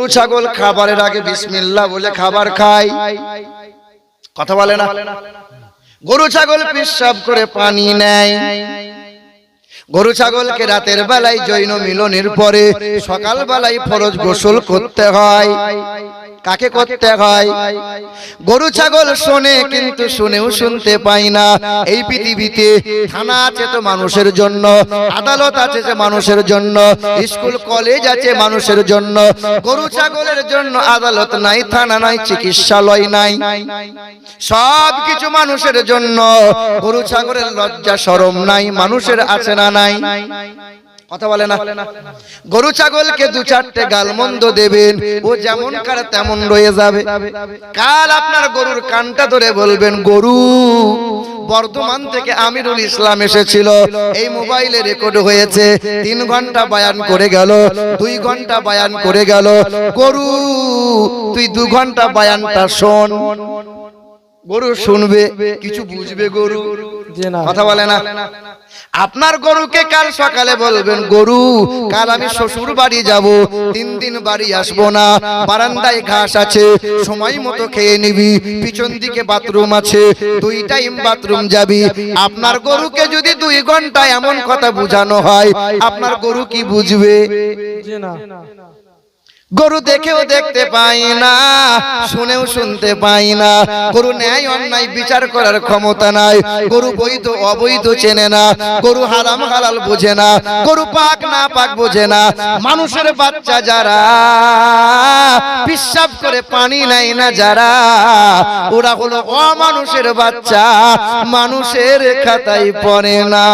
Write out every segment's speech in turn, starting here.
গরু, ছাগল খাবারের আগে বিসমিল্লা বলে খাবার খায় কথা বলে না? গরু, ছাগল পেশাব করে পানি নেয়। গরু, ছাগলকে রাতের বেলায় জৈন মিলনের পরে সকাল বেলায় ফরজ গোসল করতে হয়। কাকে করতে হয় গরু ছাগল শোনে কিন্তু শুনেও শুনতে পাই না। এই পৃথিবীতে থানা আছে তো মানুষের জন্য আদালত আছে যে মানুষের জন্য স্কুল কলেজ আছে মানুষের জন্য গরু ছাগলের জন্য আদালত নাই থানা নাই চিকিৎসালয় নাই। সব কিছু মানুষের জন্য গরু ছাগলের লজ্জা সরম নাই মানুষের আছে না নাই। কথা বলে না। গরু ছাগলকে দু চারটে গালমন্দ দেবেন ও যেমন কারে তেমন রয়ে যাবে। কাল আপনার গরুর কানটা ধরে বলবেন গরু বর্ধমান থেকে আমিরুল ইসলাম এসেছিল। এই মোবাইলে রেকর্ড হয়েছে তিন ঘণ্টা বায়ান করে গেল দুই ঘণ্টা বায়ান করে গেল। গরু তুই দু ঘণ্টা বায়ানটা শোন। গরু শুনবে কিছু বুঝবে গরু। কথা বলে না। আপনার গরুকে কাল সকালে বলবেন, গরু, কাল আমি শ্বশুর বাড়ি যাব, তিন দিন বাড়ি আসব না, বারান্দায় ঘাস আছে, সময় মতো খেয়ে নিবি, পিছন দিকে বাথরুম আছে, দুই টাইম বাথরুম যাবি। আপনার গরুকে যদি দুই ঘণ্টা এমন কথা বুঝানো হয়, আপনার গরু কি বুঝবে? না। গরু দেখেও দেখতে পাই না, শুনেও শুনতে পাই না। গরু ন্যায় অন্যায় বিচার করার ক্ষমতা নাই, গরু বৈধ, অবৈধ চেনে না, গরু হারাম হালাল বোঝে না, গরু পাক না পাক বোঝে না। মানুষের বাচ্চা যারা, পিসাব করে পানি নেয় না যারা, ওরা হলো অমানুষের বাচ্চা, মানুষের খাতায় পড়ে না।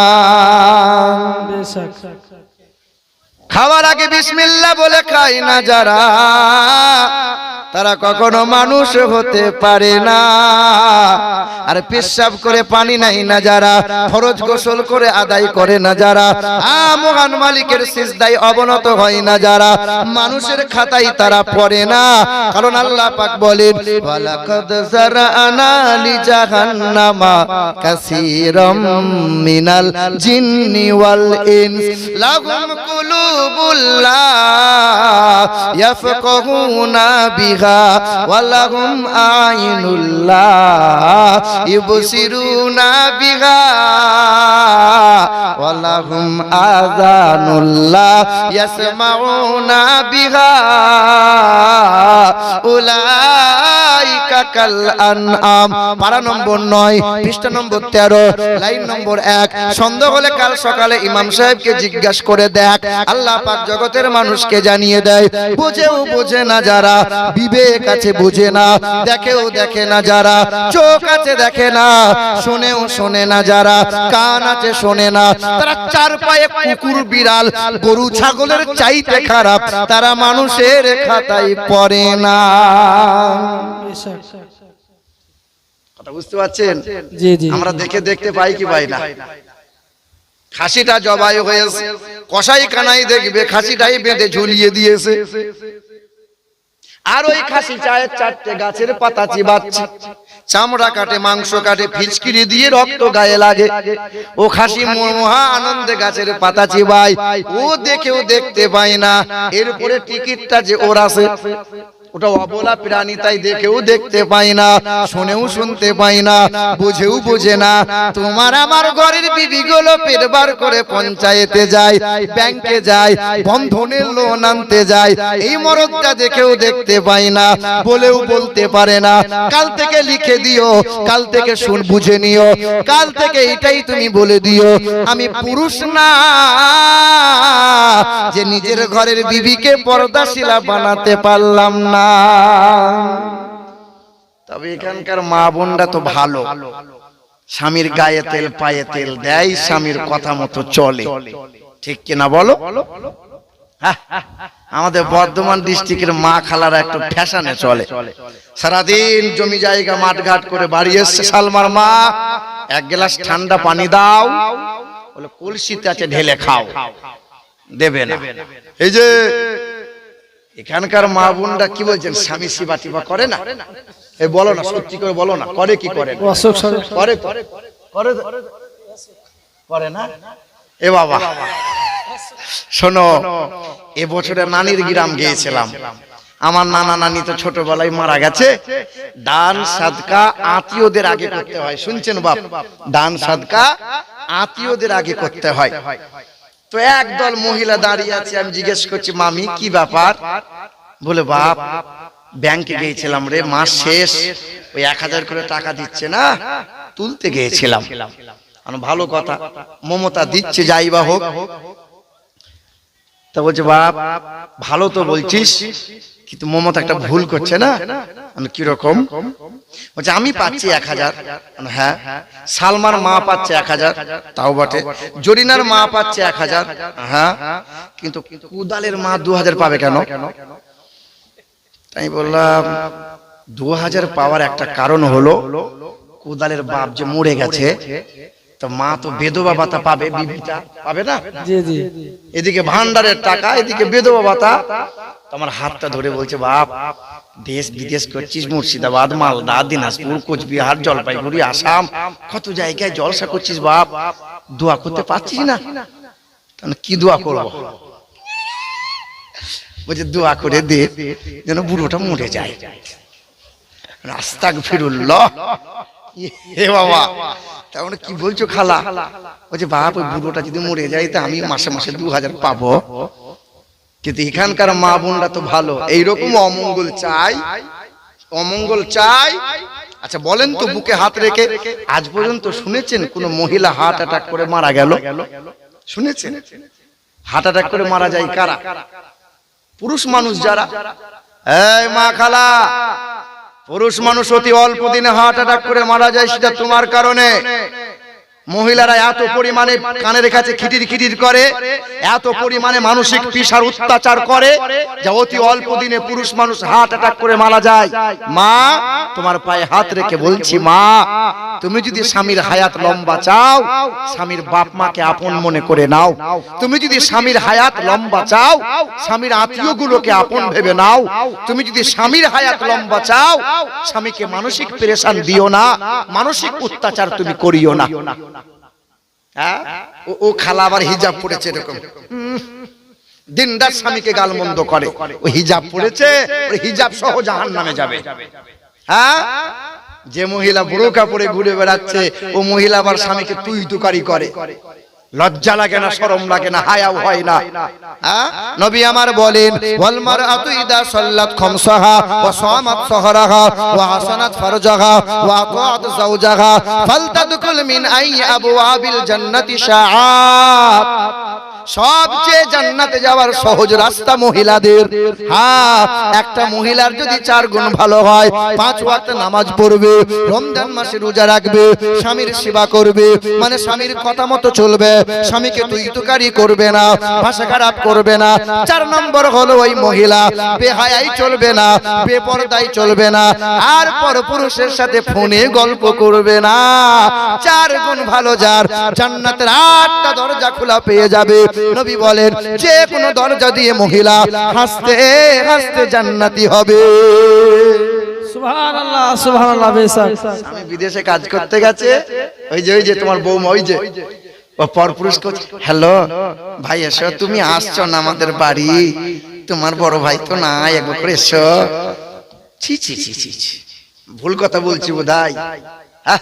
খাওয়ার আগে বিসমিল্লা বলে খাই না যারা। তারা কখনো মানুষ হতে পারে না। আর পেশাব করে পানি নাই না যারা, ফরজ গোসল করে আদায় করে না যারা মহান মালিকের সিজদাই অবনত হয় না যারা, মানুষের খাতায় তারা পড়ে না। কারণ আল্লাহ পাক বলেন, ওয়ালাকাদ লি জাহান্নামা কাসীরাম মিনাল জিন্নি ওয়াল ইনস। লাহুম লা ইয়াফকাহুনা বিহা ওয়া লাহুম আইনুল ইবসিরুনা বিহা ওয়া লাহুম আযানুল ইয়াসমাউনা বিহা উলাইকা কাল আনআম। পারা নম্বর 9 পৃষ্ঠা নম্বর 13 লাইন নম্বর 1 সন্দেহ হলে কাল সকালে ইমাম সাহেবকে জিজ্ঞাসা করে দেখ। আল্লাহ পাক জগতের মানুষকে জানিয়ে দেয়, বুঝেও বোঝে না যারা, বিবেক আছে বুঝে না, দেখেও দেখে না যারা, চোখ আছে দেখে না, শুনেও শোনে না যারা, কান আছে শোনে না, তারা চার পায়ে কুকুর, বিড়াল, গরু, ছাগলের চাইতে খারাপ, তারা মানুষের খাতায় পড়ে না। কথা বুঝতে পারছেন? আমরা দেখে দেখতে পাই কি পাই না। খাসিটা জবাই হয়েছে কসাই কানাই দেখবে খাসিটাই বেঁধে ঝুলিয়ে দিয়েছে। আর ওই খাসি চায়ের চারটে গাছের পাতা চিবাচ্ছে। চামড়া কাটে মাংস কাটে ফিচকিরি দিয়ে রক্ত গায়ে লাগে। ও খাসি মহা আনন্দে গাছের পাতা চিবাই ও দেখেও দেখতে পায় না। এরপরে টিকিটটা যে ওর আছে। ওটা অবলা প্রাণী, তাই দেখেও দেখতে পাই না, শুনেও শুনতে পাই না, বুঝেও বুঝে না। তোমার আমার ঘরের বিবিগুলো পেট বার করে পঞ্চায়েতে যায়, ব্যাংকে যায়, বন্ধনের লোন আনতে যায়। এই মরদটা দেখেও দেখতে পাই না, বলেও বলতে পারে না। কাল থেকে লিখে দিও, কাল থেকে শুন, বুঝে নিও। কাল থেকে এটাই তুমি বলে দিও, আমি পুরুষ না। যে নিজের ঘরের বিবিকে পর্দাশিলা বানাতে পারলাম না। তবে এখানকার মা বোনরা তো ভালো। স্বামীর গায়ে তেল, পায়ে তেল দেয়, স্বামীর কথা মতো চলে। ঠিক কিনা বলো? আমাদের বর্ধমান ডিস্ট্রিক্টের মা খালারা একটু ফ্যাশনে চলে। সারাদিন জমি জায়গা মাঠ ঘাট করে বাড়ি এসছে সালমার মা। এক গ্লাস ঠান্ডা পানি দাও। বলে, কলসিতে আছে, ঢেলে খাও। দেবে না। এই যে এখানকার মা বোনরা কি বলছেন? স্বামী শিবা টিবা করে না? এই বলো না সত্যি করে বলো না। করে কি করে? করে করে করে করে না? এ বাবা। শোনো এ বছরে নানির গ্রাম গিয়েছিলাম। আমার নানা নানি তো ছোটবেলায় মারা গেছে। দান সাদকা আত্মীয়দের আগে করতে হয়। শুনছেন বাপ? দান সাদকা আত্মীয়দের আগে করতে হয়। তো একদল মহিলা দাঁড়িয়ে আছে, আমি জিজ্ঞেস করছি, মামি, কি ব্যাপার? বলে, বাপ, ব্যাংকে গিয়েছিলাম রে, মাস শেষ, ওই এক হাজার করে টাকা দিচ্ছে না, তুলতে গিয়েছিলাম। ভালো কথা, মমতা দিচ্ছে, যাই বা হোক। তা বলছে, বাপ, ভালো তো বলছিস কিন্তু মমতা একটা ভুল করছে না? আমি কীরকম? বলছে আমি পাচ্ছি এক হাজার। আমি, হ্যাঁ? সালমার মা পাচ্ছে এক হাজার। তাও বটে। জরিনার মা পাচ্ছে এক হাজার। হ্যাঁ? কিন্তু কুদালের মা দু হাজার পাবে কেন? তাই বললাম দু হাজার পাওয়ার একটা কারণ হলো কুদালের বাপ যে মরে গেছে তো মা তো বেদবা ভাতা পাবে বিবিটা পাবে না? জি জি। এদিকে ভান্ডারের টাকা এদিকে বেদবা ভাতা। তো আমার হাতটা ধরে বলছে বাপ দেশ বিদেশ করছিস মুর্শিদাবাদ মালদা দিনাজপুর কোচবিহার জলপাইগুড়ি আসাম। কত জায়গায় জলসা করছিস বাপ? দোয়া করতে পারছিস না? তাহলে কি দোয়া করব? বলছে দোয়া করে দে যেন বুড়োটা মরে যায়। রাস্তা ফিরুল্ল হে বাবা, তার কি বলছো খালা? বলছে, বাপ, ওই বুড়োটা যদি মরে যায়, তা আমি মাসে মাসে দু হাজার পাবো। কিন্তু এখানকার মা বোনরা তো ভালো। এইরকম অমঙ্গল চাই অমঙ্গল চাই। আচ্ছা বলেন তো, বুকে হাত রেখে। আজ পর্যন্ত শুনেছেন কোন মহিলা হার্ট অ্যাটাক করে মারা গেল? শুনেছেন? হার্ট অ্যাটাক করে মারা যায় কারা? পুরুষ মানুষ যারা? এই মা খালা পুরুষ মানুষ অতি অল্প দিনে হার্ট অ্যাটাক করে মারা যায় সেটা তোমার কারণে। মহিলারা এত পরিমাণে কানের কাছে খিটির খিটির করে, এত পরিমাণে মানসিক পিসার অত্যাচার করে, যা অতি অল্প দিনে পুরুষ মানুষ হার্ট অ্যাটাক করে মারা যায়। মা, তোমার পায়ে হাত রেখে বলছি, মা, তুমি যদি স্বামীর হায়াত লম্বা চাও, স্বামীর বাপ মাকে আপন মনে করে নাও। তুমি যদি স্বামীর হায়াত লম্বা চাও, স্বামীর আত্মীয় গুলোকে আপন ভেবে নাও। তুমি যদি স্বামীর হায়াত লম্বা চাও, স্বামীকে মানসিক প্রেশান দিও না, মানসিক অত্যাচার তুমি করিও না। হ্যাঁ? ও- খালা আবার হিজাব পড়েছে এরকম। দিনদার স্বামীকে গালমন্দ করে ও হিজাব পড়েছে হিজাব সহ জাহান নামে যাবে হ্যাঁ যে মহিলা বুড়ো কাপড়ে ঘুরে বেড়াচ্ছে, ও মহিলা আবার স্বামীকে তুই তুকারি করে লজ্জা লাগে না, শরম লাগে না হায়াও হয় না হ্যাঁ? নবী আমার বলেন, ওয়াল আতু ইদা সাল্লাত খামসাহা ওয়া সামাত সাহরাহা ওয়া হাসানাত ফারজাহা ওয়া আতাআত যাওজাহা ফালতাদকুল মিন আই আবওয়াবিল জান্নাতি শাআত সবচেয়ে জান্নাতে যাওয়ার সহজ রাস্তা মহিলাদের। হ্যাঁ একটা মহিলার যদি চার গুণ ভালো হয়, পাঁচ ওয়াক্ত নামাজ পড়বে, রমজান মাসে রোজা রাখবে, স্বামীর সেবা করবে মানে স্বামীর কথা মতো চলবে, স্বামীকে তুই করবে না, ভাষা খারাপ করবে না। চার নম্বর হলো ওই মহিলা, বেহায়াই চলবে না বেপরদাই চলবে না, আর পর পুরুষের সাথে ফোনে গল্প করবে না। চার গুণ ভালো যার, জান্নাতের আটটা দরজা খোলা পেয়ে যাবে নবী বলেন যে কোনো দরজা দিয়ে মহিলা হাসতে হাসতে জান্নাতি হবে। সুবহানাল্লাহ সুবহানাল্লাহ বেশক আমি বিদেশে কাজ করতে গেছে ওই যে ওই যে তোমার বৌমা ওই যে ও পরপুরুষ হ্যালো ভাই এসো তুমি আসছো না আমাদের বাড়ি। তোমার বড় ভাই তো না একবার করে এসো। ছি ছি ছি ছি। ভুল কথা বলছি বোধহয়। হ্যাঁ?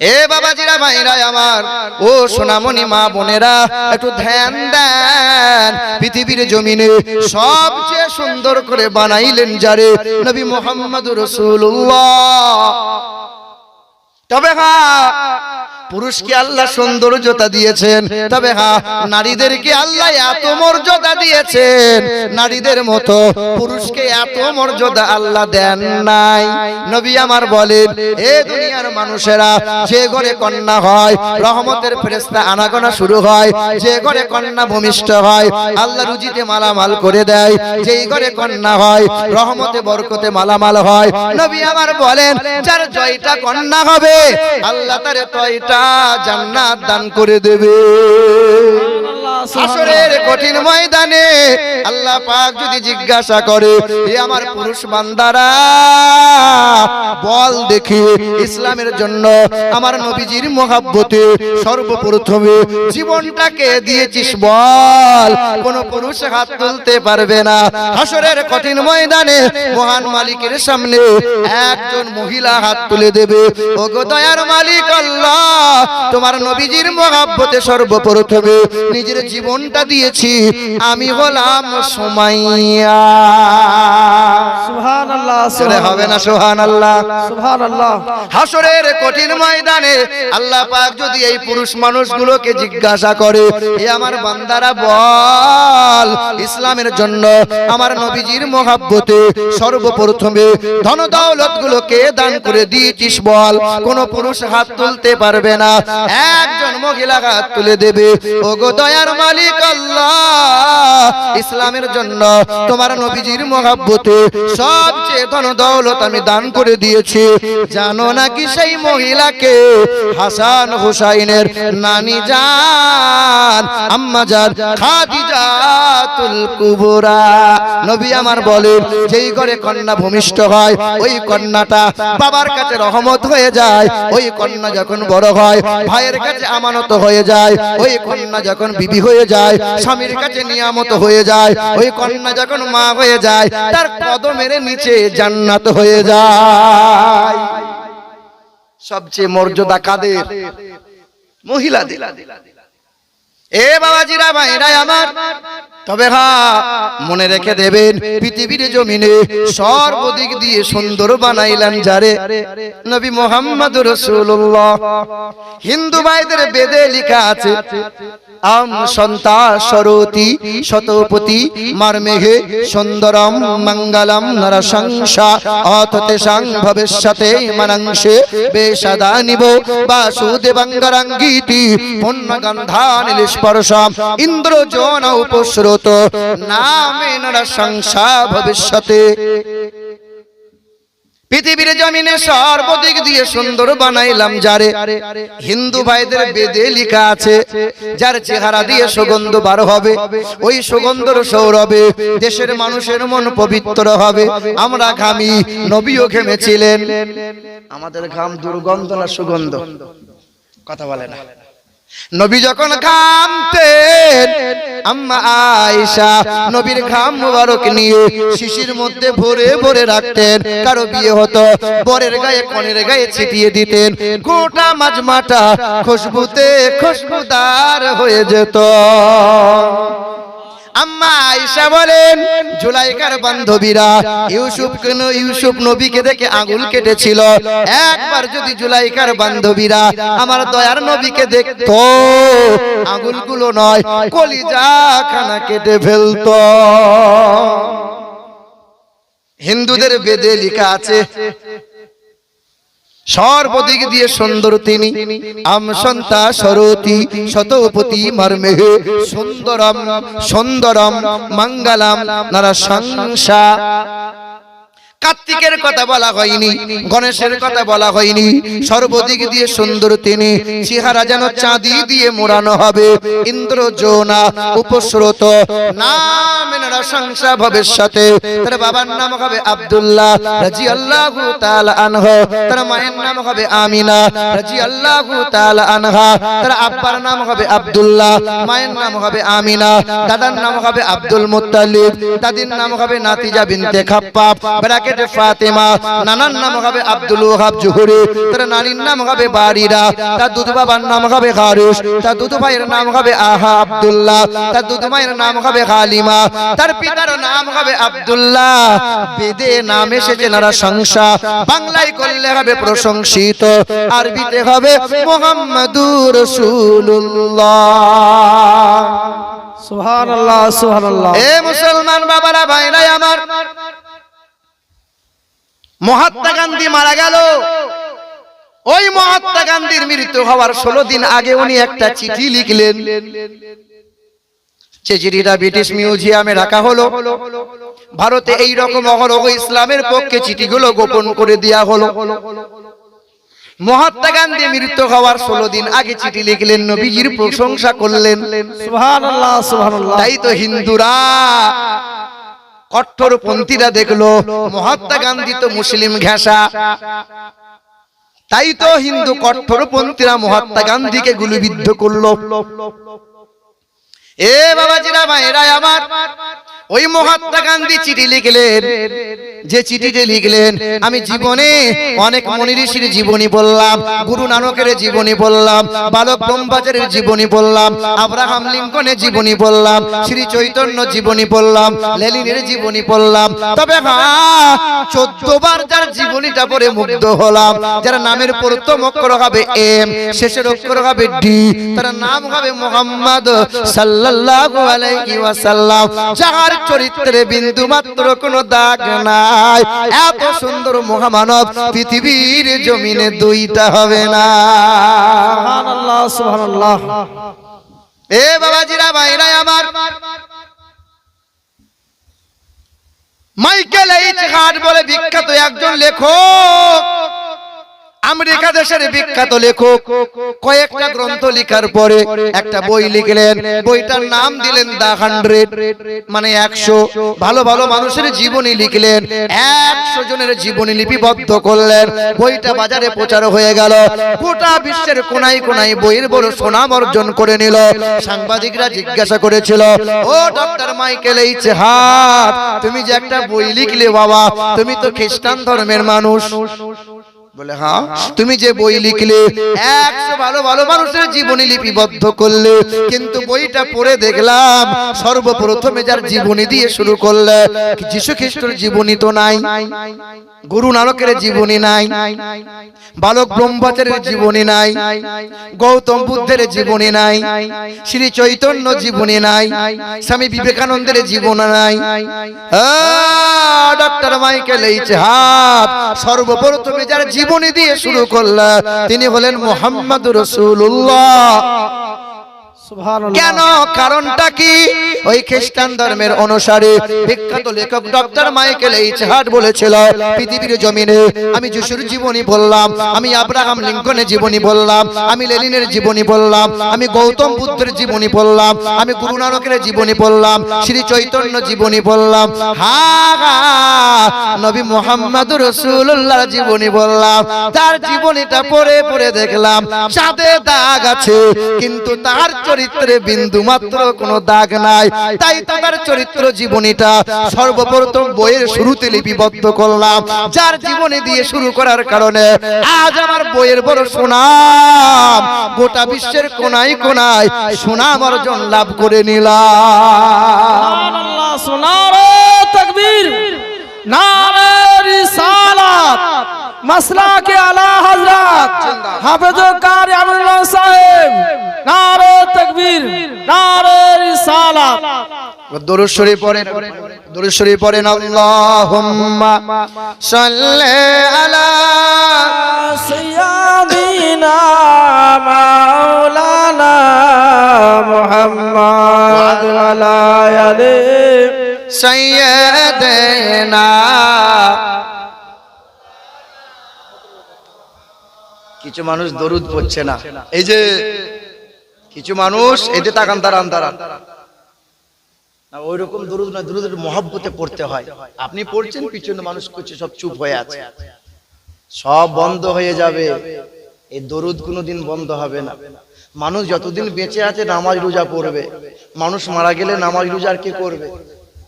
এ বাবাজিরা, ভাইরা আমার, ও সোনামণি মা বোনেরা, একটু ধ্যান দেন। পৃথিবীর জমিনে সবচেয়ে সুন্দর করে বানাইলেন যারে নবী মোহাম্মদ রসুল্লাহ তবে হ্যাঁ পুরুষকে আল্লাহ সৌন্দর্যতা দিয়েছেন। তবে হ্যাঁ নারীদেরকে আল্লাহ এত মর্যাদা দিয়েছেন। নারীদের মতো পুরুষকে এত মর্যাদা আল্লাহ দেন নাই। নবী আমার বলেন, এ দুনিয়ার মানুষেরা, যে ঘরে কন্যা হয়, রহমতের ফেরেস্তা আনাগোনা শুরু হয়। যে ঘরে কন্যা ভূমিষ্ঠ হয়, আল্লাহ রুজিতে মালামাল করে দেয়। যেই ঘরে কন্যা হয়, রহমতে বরকতে মালামাল হয়। নবী আমার বলেন, যার জয়টা কন্যা হবে, আল্লাহ তারে তয়টা জান্নাত দান করে দেবে। আসরের কঠিন ময়দানে আল্লাহ পাক যদি জিজ্ঞাসা করে এ আমার পুরুষ বান্দারা বল দেখি ইসলামের জন্য আমার নবীজির মহাব্বতে সর্বপ্রথমে জীবনটাকে দিয়েছিস বল? কোন পুরুষ হাত তুলতে পারবে না। হাসরের কঠিন ময়দানে মহান মালিকের সামনে একজন মহিলা হাত তুলে দেবে। ও গো দয়ার মালিক আল্লাহ তোমার নবীজির মহাব্বতে সর্বপ্রথমে নিজের জীবনটা দিয়েছি আমি হলাম সুমাইয়া। সুবহানাল্লাহ হবে না সোহান আল্লাহ সুবহানাল্লাহ। হাসরের কঠিন ময়দানে আল্লাহ পাক যদি এই পুরুষ মানুষগুলোকে জিজ্ঞাসা করে এ আমার বান্দারা বল ইসলামের জন্য আমার নবীজির মহাব্বতে সর্বপ্রথমে ধন দৌলত গুলোকে দান করে দিয়েছিস বল? কোন পুরুষ হাত তুলতে পারবে না। একজন মহিলা হাত তুলে দেবে। ও গো দয়ার মালিক আল্লাহ। ইসলামের জন্য তোমার নবীজির মহাব্বতে সবচেয়ে ধন দৌলত আমি দান করে দিয়েছি। জানো নাকি সেই মহিলাকে? হাসান হুসাইনের নানি জান, আম্মা জান, খাদিজাতুল কুবরা। নবী আমার বলেন যেই ঘরে কন্যা ভূমিষ্ঠ হয়, ওই কন্যাটা বাবার কাছে রহমত হয়ে যায়। ওই কন্যা যখন বড় হয়, ভাইয়ের কাছে আমানত হয়ে যায়। ওই কন্যা যখন বিবি হয়ে যায়, স্বামীর কাছে নিয়ামত হয়ে যায়, ওই কন্যা যখন মা হয়ে যায়, তার কদমের নিচে জান্নাত হয়ে যায়। সবচেয়ে মর্যাদা কাদের? মহিলাদের। এ বাবাজিরা ভাইরা আমার। তবে হ্যাঁ মনে রেখে দেবেন, পৃথিবীর জমিনে সর্বদিক দিয়ে সুন্দর বানাইলেন যারে? নবী মোহাম্মদ রসুল্লাহ হিন্দু ভাইদের বেদে লেখা আছে, আম সন্তা সরতি শতপতি মারমেঘে সুন্দরম মঙ্গলম নরসংসা, অথতে সাং ভবিষ্যতে মনংসে বেশদা নিব, বাসুদেবঙ্গরঙ্গীতি পুণ্যগন্ধানিল স্পর্শম ইন্দ্র জন উপস্রুত নামে নরসংসা ভবিষ্যতে। পৃথিবীর জমিনে সর্বদিক দিয়ে সুন্দর বানাইলাম যারে। হিন্দু ভাইদের বেদে লেখা আছে, যার চেহারা দিয়ে সুগন্ধ বার হবে, ওই সুগন্ধর সৌরভে দেশের মানুষের মন পবিত্র হবে। আমরা ঘামি, নবীও ঘেমেছিলেন। আমাদের ঘাম দুর্গন্ধ না সুগন্ধ? কথা বলে না। নবী যখন ঘামতেন, আম্মা আয়েশা নবীর ঘাম মুবারক নিয়ে শিশির মধ্যে ভরে ভরে রাখতেন, কারও বিয়ে হতো, বরের গায়ে কনের গায়ে ছিটিয়ে দিতেন, গোটা মাজমাটা খুশবুতে খুশবুদার হয়ে যেত। আম্মা আয়েশা বলেন, জুলাইকার বান্ধবীরা, ইউসুফ কেন ইউসুফ নবীকে দেখে আঙুল কেটেছিল? একবার যদি জুলাইকার বান্ধবীরা আমার দয়ার নবীকে দেখতো, আঙুলগুলো নয়, কলিজা খানা কেটে ফেলতো। হিন্দুদের বেদে লেখা আছে সর্বদিক দিয়ে সুন্দর তিনি। আম সন্তা সরতি শতপতি মর্মে সুন্দরম সুন্দরম মঙ্গলম নারা সংসা কার্তিকের কথা বলা হয়নি, গণেশের কথা বলা হয়নি, সর্বদিক দিয়ে সুন্দর তিনি, চেহারা যেন চাঁদি দিয়ে মোড়ানো হবে ইন্দ্র জোনা উপস্রোত, নাম ভবিষ্যতে, তার বাবার নাম হবে রাজি আল্লাহ আনহ, তার মায়ের নাম হবে আমিনা রাজি আল্লাহ আনহা, তার আব্বার নাম হবে আব্দুল্লাহ, মায়ের নাম হবে আমিনা, দাদার নাম হবে আব্দুল মুত্তালিব, দাদির নাম হবে নাতিজা বিনতে খাপ্পাব ব্র্যাকেটে ফাতেমা নানার নাম হবে আব্দুল ওহাব জুহুরি তার নানির নাম হবে বারিরা তার দুধ বাবার নাম হবে হারিস তার দুধ ভাইয়ের নাম হবে আহা আব্দুল্লাহ তার দুধ মায়ের নাম হবে হালিমা তার পিতার নাম হবে আব্দুল্লাহ। বেদে নাম এসেছে নারা সংসা বাংলায় করলে হবে প্রশংসিত আরবিতে হবে মোহাম্মদুর রাসূলুল্লাহ। সুবহানাল্লাহ সুবহানাল্লাহ। এ মুসলমান বাবারা ভাইরাই আমার। মহাত্মা গান্ধী মারা গেল। ওই মহাত্মা গান্ধীর মৃত্যু হওয়ার ষোলো দিন আগে উনি একটা চিঠি লিখলেন। যে চিঠিটা ব্রিটিশ মিউজিয়ামে রাখা হলো। ভারতে এই রকম অহরহ ইসলামের পক্ষে চিঠিগুলো গোপন করে দেয়া হলো। মহাত্মা গান্ধী মৃত্যু হওয়ার ষোলো দিন আগে চিঠি লিখলেন নবীজির প্রশংসা করলেন। তাই তো হিন্দুরা কট্টরপন্থীরা দেখল মহাত্মা গান্ধী তো মুসলিম ঘেঁষা। তাই তো হিন্দু কট্টরপন্থীরা মহাত্মা গান্ধীকে গুলিবিদ্ধ করল। এ বাবাজিরা ভাইরা আমার। ওই মহাত্মা গান্ধী চিঠি লিখলেন। যে চিঠিতে লিখলেন, আমি জীবনে অনেক মনি ঋষির জীবনী বললাম গুরু নানকের জীবনী বললাম বালক ব্রহ্মবাজারের জীবনী বললাম আব্রাহাম লিঙ্কনের জীবনী বললাম শ্রী চৈতন্য জীবনী বললাম লেলিনের জীবনী বললাম তবে হ্যাঁ চোদ্দ বার যার জীবনীটা পড়ে মুগ্ধ হলাম, যার নামের প্রথম অক্ষর হবে এম, শেষের অক্ষর হবে ডি, তার নাম হবে মোহাম্মদ সাল্লাল্লাহু আলাইহি ওয়াসাল্লাম। যার চরিত্রে বিন্দু মাত্র কোনো দাগ নাই। এত সুন্দর মহামানব পৃথিবীর জমিনে দুইটা হবে না। এ বাবাজিরা ভাইরা আমার। মাইকেল এইচ হার্ট বলে বিখ্যাত একজন লেখক। আমেরিকা দেশের বিখ্যাত লেখক। কয়েকটা গ্রন্থ লেখার পরে একটা বই লিখলেন। বইটার নাম দিলেন দা হান্ড্রেড। মানে একশো। ভালো ভালো মানুষের জীবনী লিখলেন। একশো জনের জীবনী লিপিবদ্ধ করলেন। বইটা বাজারে প্রচার হয়ে গেল। গোটা বিশ্বের কোনাই কোনাই বইয়ের বড় সুনাম অর্জন করে নিল সাংবাদিকরা জিজ্ঞাসা করেছিল ও ডক্টর মাইকেল এইচ তুমি যে একটা বই লিখলে বাবা তুমি তো খ্রিস্টান ধর্মের মানুষ। বলে হ্যাঁ তুমি যে বই লিখলে একশো ভালো ভালো মানুষের জীবনী লিপিবদ্ধ করলে কিন্তু বইটা পড়ে দেখলাম সর্বপ্রথমে যার জীবনী দিয়ে শুরু করলে যিশু খ্রিস্টের জীবনী তো নাই গুরু নানকের জীবনী নাই বালক ব্রহ্মচারের জীবনী নাই গৌতম বুদ্ধের জীবনী নাই শ্রী চৈতন্য জীবনী নাই স্বামী বিবেকানন্দের জীবন নাই ডক্টর মাইকেল এইচ হাত সর্বপ্রথমে যার জীবনী দিয়ে শুরু করলা। তিনি হলেন মোহাম্মদ রসুল্লাহ কেন? কারণটা কি? ওই খ্রিস্টান ধর্মের অনুসারে বিখ্যাত লেখক ডক্টর মাইকেল এইচ হার্ট বলেছিল, পৃথিবীর জমিনে আমি যিশুর জীবনী বললাম, আমি আব্রাহাম লিঙ্কনের জীবনী বললাম, আমি লেনিনের জীবনী বললাম, আমি গৌতম বুদ্ধের জীবনী বললাম, আমি গুরু নানকের জীবনী বললাম, শ্রী চৈতন্য জীবনী বললাম, হা নবী মোহাম্মদ রসুল্লাহর জীবনী বললাম, তার জীবনীটা পড়ে পড়ে দেখলাম চাঁদে দাগ আছে, কিন্তু তার বিন্দু মাত্র কোনো দাগ নাই। তাই তো তার চরিত্র জীবনীটা সর্বপ্রথম বইয়ের শুরুতে লিপিবদ্ধ করলাম। যার জীবনী দিয়ে শুরু করার কারণে আজ আমার বইয়ের বড় সুনাম গোটা বিশ্বের কোনায় কোনায় সুনাম অর্জন লাভ করে নিলাম। সুনারে তাকবীর। নামের সালাত মাসলাকে আলা হযরত। হাফেজ কারি আমরুল্লাহ সাহেব নারে তাকবীর নারে রিসালাত। দরুদ শরীফ পড়েন, দরুদ শরীফ পড়েন, আল্লাহুম্মা সাল্লি আলা সাইয়্যিদিনা মাওলানা মুহাম্মদ আলা কিছু মানুষ দরুদ পড়ছে না। এই যে কিছু মানুষ যে তাকান তারান তারান না ওই রকম দরুদ না দরুদের মহাব্বতে পড়তে হয়। আপনি পড়ছেন, পিছনে মানুষ করছে, সব চুপ হয়ে আছে। সব বন্ধ হয়ে যাবে। এই দরুদ কোনোদিন বন্ধ হবে না। মানুষ যতদিন বেঁচে আছে, নামাজ রোজা পড়বে। মানুষ মারা গেলে নামাজ রোজা আর কে করবে?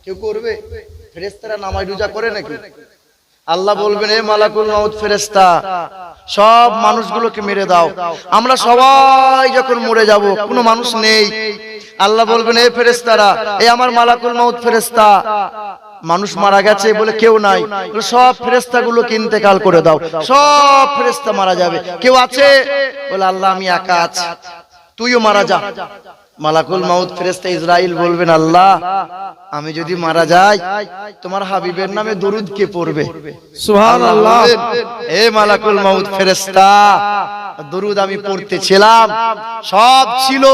কেউ করবে? ফেরেস্তারা নামাজ রোজা করে নাকি? আল্লাহ বলবেন, এ মালাকুল মাউত ফেরেস্তা সব মানুষগুলোকে মেরে দাও। আমরা সবাই যখন মরে যাব, কোনো মানুষ নেই। আল্লাহ বলবেন, এ ফেরেস্তারা এ আমার মালাকুল মাউত ফেরেস্তা মানুষ মারা গেছে বলে কেউ নাই। সব ফেরেস্তা গুলোকে ইন্তেকাল করে দাও, সব ফেরেস্তা মারা যাবে। কেউ আছে? বলে, আল্লাহ, আমি একা আছি। তুইও মারা যা। মালাকুল মাউদ ফেরেস্তা ইসরাইল বলবেন আল্লাহ আমি যদি মারা যাই তোমার হাবিবের নামে দরুদ কে পড়বে? সুবহানাল্লাহ। আল্লাহ এ মালাকুল মাউদ ফেরেস্তা দরুদ আমি পড়তে ছিলাম সব ছিল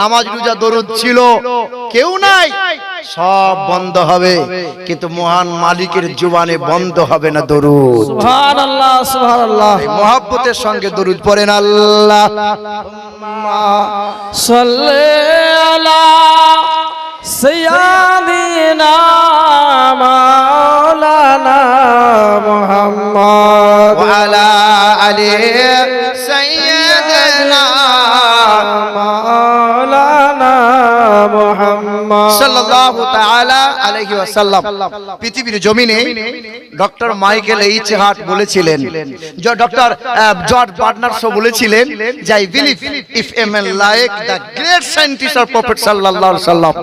নামাজ রোজা দরুদ ছিল। কেউ নাই। সব বন্ধ হবে কিন্তু মহান মালিকের জুবানে বন্ধ হবে না দরুদ। সুবহানাল্লাহ সুবহানাল্লাহ। সঙ্গে দরুদ পড়েন আল্লাহ। সাল্লি আলা সাইয়্যিদিনা মাওলানা মুহাম্মদ। ওয়া আলা আলিহি মুহাম্মদ সাল্লাল্লাহু তাআলা আলাইহি ওয়াসাল্লাম। পৃথিবীর জমিনে ডক্টর মাইকেল এইচ হার্ট বলেছিলেন। ডক্টর জর্জ বলেছিলেন যে I believe if a man like the great scientist prophet সাল্লাল্লাহু আলাইহি সাল্লাম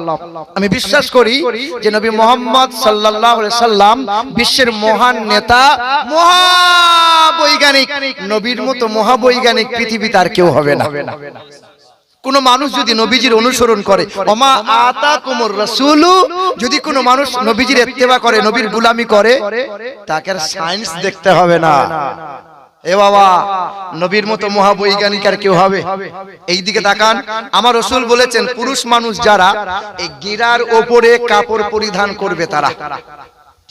আমি বিশ্বাস করি যে নবী মোহাম্মদ সাল্লাল্লাহু আলাইহি সাল্লাম বিশ্বের মহান নেতা মহাবৈজ্ঞানিক নবীর মতো মহাবৈজ্ঞানিক পৃথিবীতে আর কেউ হবে না। কোন মানুষ যদি নবীজির অনুসরণ করে, ওমা আতা কুমুর রাসূলু, যদি কোন মানুষ নবীজির ইত্তেবা করে, নবীর গুলামি করে, তাকে সায়েন্স দেখতে হবে না। এ বাবা, নবীর মতো মহাবৈজ্ঞানিক আর কেউ হবে? এই দিকে তাকান, আমার রসুল বলেছেন, পুরুষ মানুষ যারা এই গিরার ওপরে কাপড় পরিধান করবে তারা।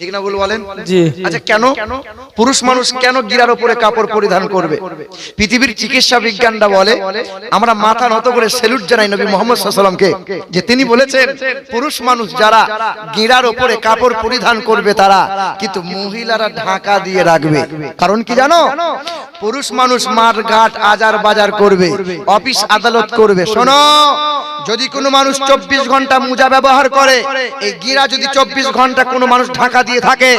ঠিক না ভুল বলেন? আচ্ছা কেন? পুরুষ মানুষ কেন গিরার উপরে কাপড় পরিধান করবে? পৃথিবীর চিকিৎসা বিজ্ঞানটা বলে আমরা মাথা নত করে সেলুট জানাই নবী মোহাম্মদ সাল্লামকে যে তিনি বলেছেন পুরুষ মানুষ যারা গিরার উপরে কাপড় পরিধান করবে তারা কিন্তু মহিলারা ঢাকা দিয়ে রাখবে। কারণ কি জানো? পুরুষ মানুষ মাঠ ঘাট আজার বাজার করবে অফিস আদালত করবে। শোনো যদি কোনো মানুষ চব্বিশ ঘণ্টা মোজা ব্যবহার করে এই গিরা যদি চব্বিশ ঘণ্টা কোনো মানুষ ঢাকা দিয়ে থাকে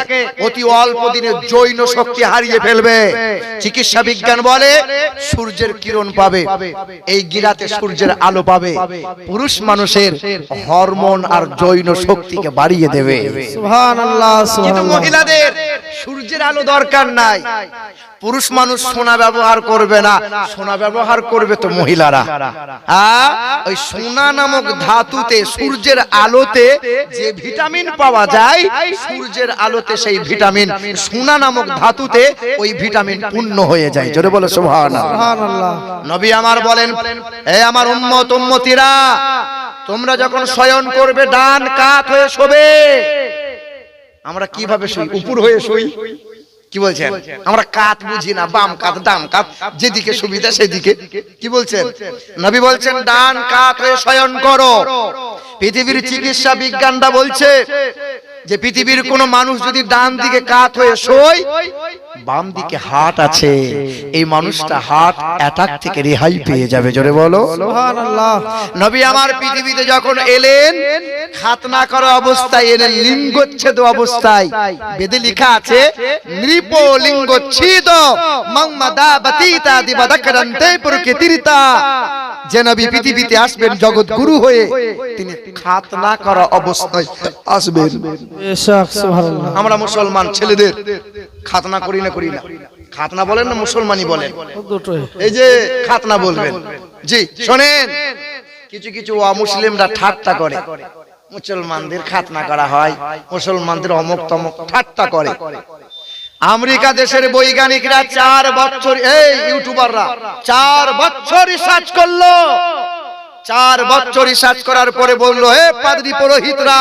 অতি অল্প দিনে জৈন শক্তি হারিয়ে ফেলবে। চিকিৎসা বিজ্ঞান বলে সূর্যের কিরণ পাবে এই গিরাতে সূর্যের আলো পাবে। পুরুষ মানুষের হরমোন আর জৈন শক্তিকে বাড়িয়ে দেবে। মহিলাদের সূর্যের আলো দরকার নাই। পুরুষ মানুষ সোনা ব্যবহার করবে না। সোনা ব্যবহার করবে তো মহিলারা। ওই সোনা নামক ধাতুতে সূর্যের আলোতে যে ভিটামিন পাওয়া যায় সূর্যের আলোতে সেই ভিটামিন। সোনা নামক ধাতুতে ওই ভিটামিন পূর্ণ হয়ে যায়। জোরে বলো সুবহানাল্লাহ। নবী আমার বলেন এ আমার উম্মত উম্মতিরা তোমরা যখন শয়ন করবে ডান কাত হয়ে শোবে। আমরা কীভাবে শুই উপর হয়ে শুই কি বলছেন? আমরা কাত বুঝি না বাম কাত ডান কাত যেদিকে সুবিধা সেদিকে। কি বলছেন? নবী বলছেন ডান কাত হয়ে শয়ন করো। পৃথিবীর চিকিৎসা বিজ্ঞানটা বলছে যে পৃথিবীর কোন মানুষ যদি ডান দিকে কাত হয়ে শোয় বাম দিকে হাট আছে। এই মানুষটা হাট অ্যাটাক থেকে রেহাই পেয়ে যাবে জোরে বলো। নবী আমার পৃথিবীতে যখন এলেন খাতনা করা অবস্থায় এলেন লিঙ্গচ্ছেদ অবস্থায় বেদে লেখা আছে নৃপ লিঙ্গচ্ছেদ। মাম্মাদা বাতিতা দিবাদাকরান্তে প্রকৃতিরিতা যে নবী পৃথিবীতে আসবেন জগৎ গুরু হয়ে, তিনি খাতনা করা অবস্থায় আসবেন। আমরা মুসলমান ছেলেদের খাতনা করি না করি না। খাতনা বলেন না মুসলমানই বলেন। এই যে খাতনা বলবেন। জি, শোনেন। কিছু কিছু অমুসলিমরা ঠাট্টা করে। মুসলমানদের খাতনা করা হয়, মুসলমানদের অমুক তমক ঠাট্টা করে। আমেরিকা দেশের বৈজ্ঞানিকরা চার বছর এই ইউটিউবাররা চার বছর রিসার্চ করল। চার বছর রিসার্চ করার পরে বলল হে পাদ্রী পুরোহিতরা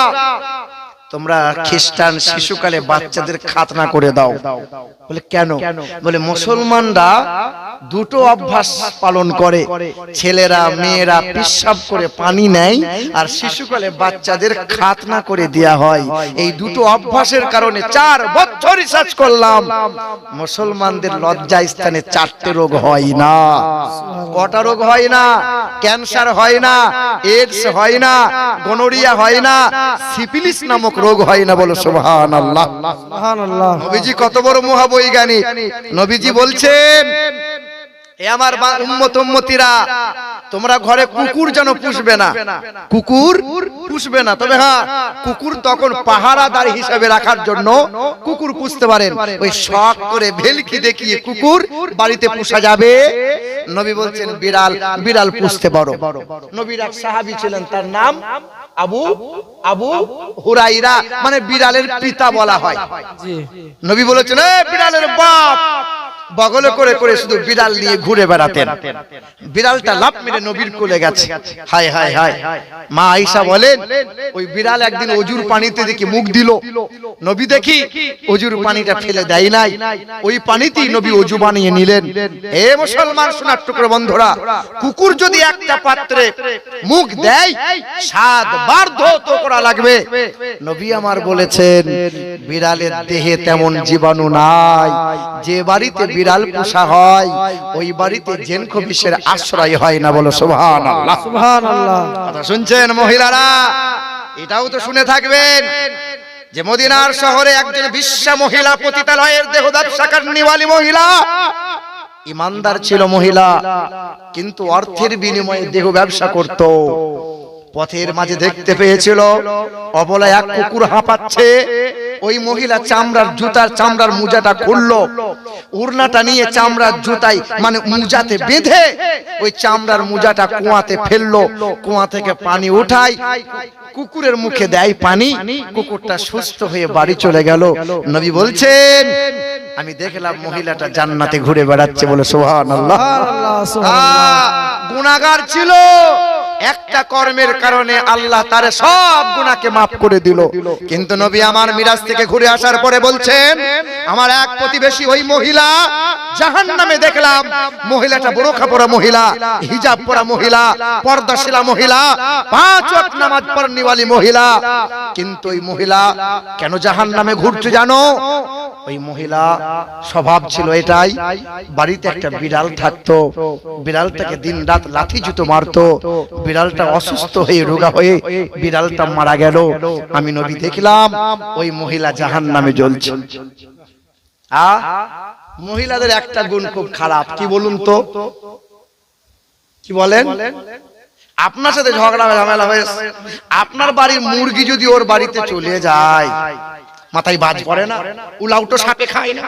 তোমরা খ্রিস্টান শিশুকালে বাচ্চাদের খাতনা করে দাও। বলে কেন? বলে মুসলমানরা দুটো অভ্যাস পালন করে। ছেলেরা মেয়েরা পিসাব করে পানি নেয় আর শিশুকালে বাচ্চাদের খাতনা করে দেয়া হয়। এই দুটো অভ্যাসের কারণে চার বছর রিসার্চ করলাম। মুসলমানদের লজ্জা স্থানে চারটে রোগ হয় না। কটা রোগ হয় না? ক্যান্সার হয় না এইডস হয় না গনোরিয়া হয় না সিপিলিস নামক রোগ হয় না বলো সুবহান আল্লাহ সুবহান আল্লাহ নবীজি কত বড় মহাবৈজ্ঞানিক। নবীজি বলছেন এ আমার বা- উম্মত উম্মতিরা তোমরা ঘরে কুকুর যেন পুষবে না। কুকুর পুষবে না। তবে হ্যাঁ কুকুর তখন পাহারাদার হিসেবে রাখার জন্য কুকুর পুষতে পারেন। ওই শখ করে ভেলকি দেখিয়ে কুকুর বাড়িতে পুষা যাবে। নবী বলছেন বিড়াল বিড়াল পুষতে পারো। নবীর এক সাহাবী ছিলেন তার নাম আবু আবু হুরাইরা মানে বিড়ালের পিতা বলা হয়। নবী বলেছেন বিড়ালের বাপ! বগলে করে করে শুধু বিড়াল নিয়ে ঘুরে বেড়াতেন। বিড়ালটা লাভ মেরে নবীর কোলে গেছে। হায় হায় হায় মা আয়েশা বলেন ওই বিড়াল একদিন অজুর পানিতে দেখি মুখ দিল নবী দেখি অজুর পানিটা ফেলে দেয় নাই। ওই পানিতেই নবী অজু বানিয়ে নিলেন। এ মুসলমান সোনার টুকরো বন্ধুরা কুকুর যদি একটা পাত্রে মুখ দেয় সাত বার ধৌত করা লাগবে। নবী আমার বলেছেন বিড়ালের দেহে তেমন জীবাণু নাই যে বাড়িতে বিড়াল পোষা হয় ওই বাড়িতে জেন খবিসের আশ্রয় হয় না বলো সোহান আল্লাহ সুবহান আল্লাহ কথা শুনছেন মহিলারা? এটাও তো শুনে থাকবেন যে মদিনার শহরে একজন বিশ্ব মহিলা পতিতালয়ের দেহ ব্যবসাকার নিওয়ালি মহিলা। ইমানদার ছিল মহিলা কিন্তু অর্থের বিনিময়ে দেহ ব্যবসা করত। পথের মাঝে দেখতে পেয়েছিল অবলা এক কুকুর হাঁপাচ্ছে ওই মহিলা চামড়ার জুতার চামড়ার মুজাটা খুললো উড়নাটা নিয়ে চামড়ার জুতাই মানে মুজাতে বেঁধে ওই চামড়ার মুজাটা কুয়াতে ফেলল কুয়া থেকে পানি উঠাই কুকুরের মুখে দেয় পানি কুকুরটা সুস্থ হয়ে বাড়ি চলে গেল। নবী বলছেন আমি দেখলাম মহিলাটা জান্নাতে ঘুরে বেড়াচ্ছে বলে সোহান আল্লাহ গুণাগার ছিল। একটা কর্মের কারণে আল্লাহ তার সব গুণাকে মাফ করে দিল। কিন্তু নবী আমার মিরাজ থেকে ঘুরে আসার পরে বলছেন, আমার এক প্রতিবেশী ওই মহিলা, জাহান্নামে দেখলাম, মহিলাটা বোরখা পরা মহিলা, হিজাব পরা মহিলা, পর্দাশিলা মহিলা, পাঁচ নামাজ পড়নিওয়ালি মহিলা। কিন্তু ওই মহিলা কেন জাহান্নামে ঘুরছে জানো? ওই মহিলা স্বভাব ছিল এটাই। বাড়িতে একটা বিড়াল থাকতো। বিড়ালটাকে দিন রাত লাঠি জুতো মারতো। বিড়ালটা অসুস্থ হয়ে রোগা হয়ে বিড়ালটা মারা গেল। আমি নবী দেখলাম, ওই মহিলা জাহান নামে জ্বলছে মহিলাদের একটা গুণ খুব খারাপ। কি বলুন তো? কি বলেন? আপনার সাথে ঝগড়া, ঝামেলা হয়েছে। আপনার বাড়ির মুরগি যদি ওর বাড়িতে চলে যায় মাথায় বাজ পড়ে না। উলাউটো সাপে খায় না।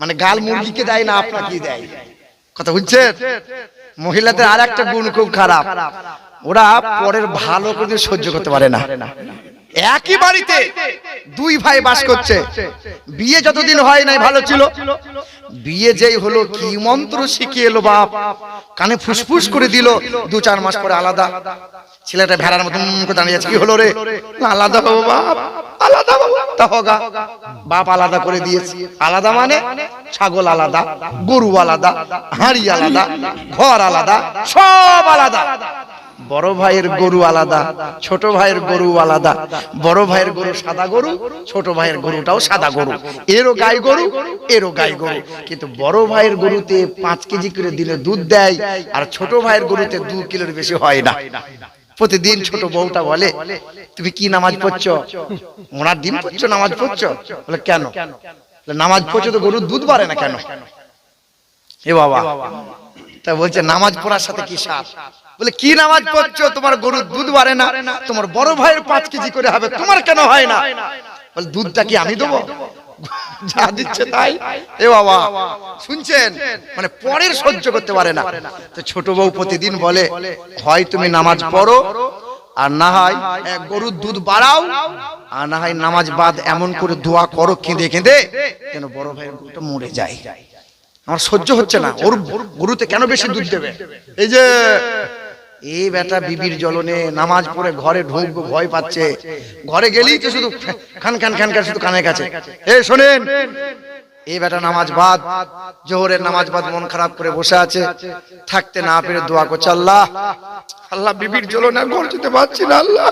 মানে গাল মুরগিকে দেয় না আপনাকে দেয় কথা বুঝছেন মহিলাদের আর একটা গুণ খুব খারাপ। ওরা পরের ভালো করে সহ্য করতে পারে না। একই বাড়িতে দুই ভাই বাস করছে। বিয়ে যতদিন হয় নাই, ভালো ছিল। বিয়ে যেই হলো, কি মন্ত্র শিখিয়ে এলো বাপ। কানে ফুসফুস করে দিল, দু চার মাস পরে আলাদা। ছেলেটা ভেড়ার মতন দাঁড়িয়ে আছে। কি হলো রে? আলাদা বাবু বাপ, আলাদা তা হোগা। বাপ আলাদা করে দিয়েছে। আলাদা মানে ছাগল আলাদা, গরু আলাদা, হাঁড়ি আলাদা, ঘর আলাদা, সব আলাদা। বড় ভাইয়ের গরু আলাদা, ছোট ভাইয়ের গরু আলাদা। বড় ভাইয়ের গরু সাদা গরু, ছোট ভাইয়ের গরুটাও সাদা গরু। এরও গাই গরু, এরও গাই গরু। কিন্তু বড় ভাইয়ের গরুতে পাঁচ কেজি করে দিলে দুধ দেয়, আর ছোট ভাইয়ের গরুতে দু কিলোর বেশি হয় না। প্রতিদিন ছোট বউটা বলে, তুমি কি নামাজ পড়ছো? ওনার দিন পড়ছো, নামাজ পড়ছো? বলে, কেন? নামাজ পড়ছো তো গরুর দুধ বাড়ে না কেন? এ বাবা। তা বলছে, নামাজ পড়ার সাথে কি সাথ? বলে, কি নামাজ পড়ছো? তোমার গরুর দুধ বাড়ে না। তোমার বড় ভাইয়ের পাঁচ কেজি করে হবে। তোমার কেন হয় না? বলে, দুধটা কি আমি দেবো? যা দিচ্ছে তাই। এ বাবা, শুনছেন? মানে পরের সহ্য করতে পারে না। তো ছোট বউ প্রতিদিন বলে, হয় তুমি নামাজ পড়ো, আর না হয় গরুর দুধ বাড়াও, আর না হয় নামাজ বাদ এমন করে দোয়া করো, কেঁদে কেঁদে, যেন বড় ভাইয়ের গরুটা মরে যায়। আমার সহ্য হচ্ছে না। ওর গরুতে কেন বেশি দুধ দেবে? এই যে এই বেটা বিবির জলনে নামাজ পড়ে ঘরে ঢুকবো, ভয় পাচ্ছে। ঘরে গেলেই তো শুধু খান খান খান খান, শুধু কানের কাছে। এ, শোনেন। এই বেটা নামাজ বাদ। জোহরের নামাজ বাদ, মন খারাপ করে বসে আছে। থাকতে না পেরে দোয়া করছে আল্লাহ। আল্লাহ বিবির জ্বলনে আর ঘর যেতে পারছি না, আল্লাহ।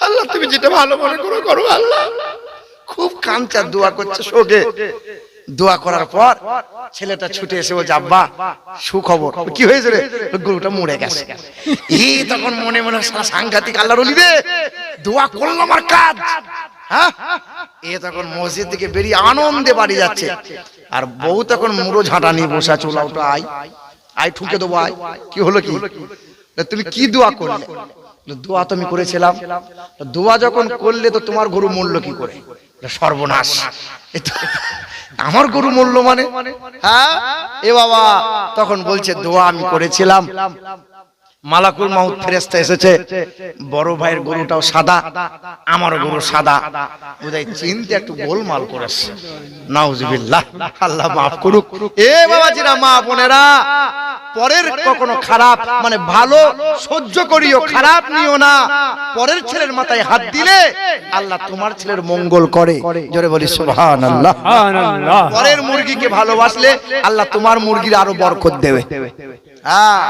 আল্লাহ, তুমি যেটা ভালো মনে করো করো, আল্লাহ। খুব কাঞ্চার দোয়া করছে শোকে। দোয়া করার পর ছেলেটা ছুটে এসে বলছে, আব্বা, সুখবর। কি হয়েছে রে? গরুটা মরে গেছে। এই তখন মনে মনে সাংঘাতিক আল্লাহর অলি দোয়া করলাম আর কাজ। হ্যাঁ? মসজিদ থেকে বেরিয়ে আনন্দে বাড়ি যাচ্ছে। আর বউ তখন মুড়ো ঝাঁটা নিয়ে বসে ওলা, ওটা আয়। আয়, ঠুকে দেবো, আয়। কি হলো কি? তুমি কি দোয়া করলে? দোয়া তো আমি করেছিলাম। দোয়া যখন করলে তো তোমার গরু মূল্য কি করে? সর্বনাশ। আমার গরু মূল্য মানে? হ্যাঁ? এ বাবা তখন বলছে দোয়া আমি করেছিলাম। মালাকুল মাউত ফেরেস্তা এসেছে। বড় ভাইয়ের গরুটাও সাদা আমারও গরু সাদা। বোধহয় চিনতে একটু গোলমাল করেছে। নাউজুবিল্লাহ। আল্লাহ মাফ করুক। এ বাবাজিরা মা বোনেরা পরের কখনো খারাপ মানে ভালো সহ্য করিও খারাপ নিও না। পরের ছেলের মাথায় হাত দিলে আল্লাহ তোমার ছেলের মঙ্গল করে। জোরে বলি সুবহানাল্লাহ। সুবহানাল্লাহ। পরের মুরগিকে ভালোবাসলে আল্লাহ তোমার মুরগির আরও বরকত দেবে। হ্যাঁ।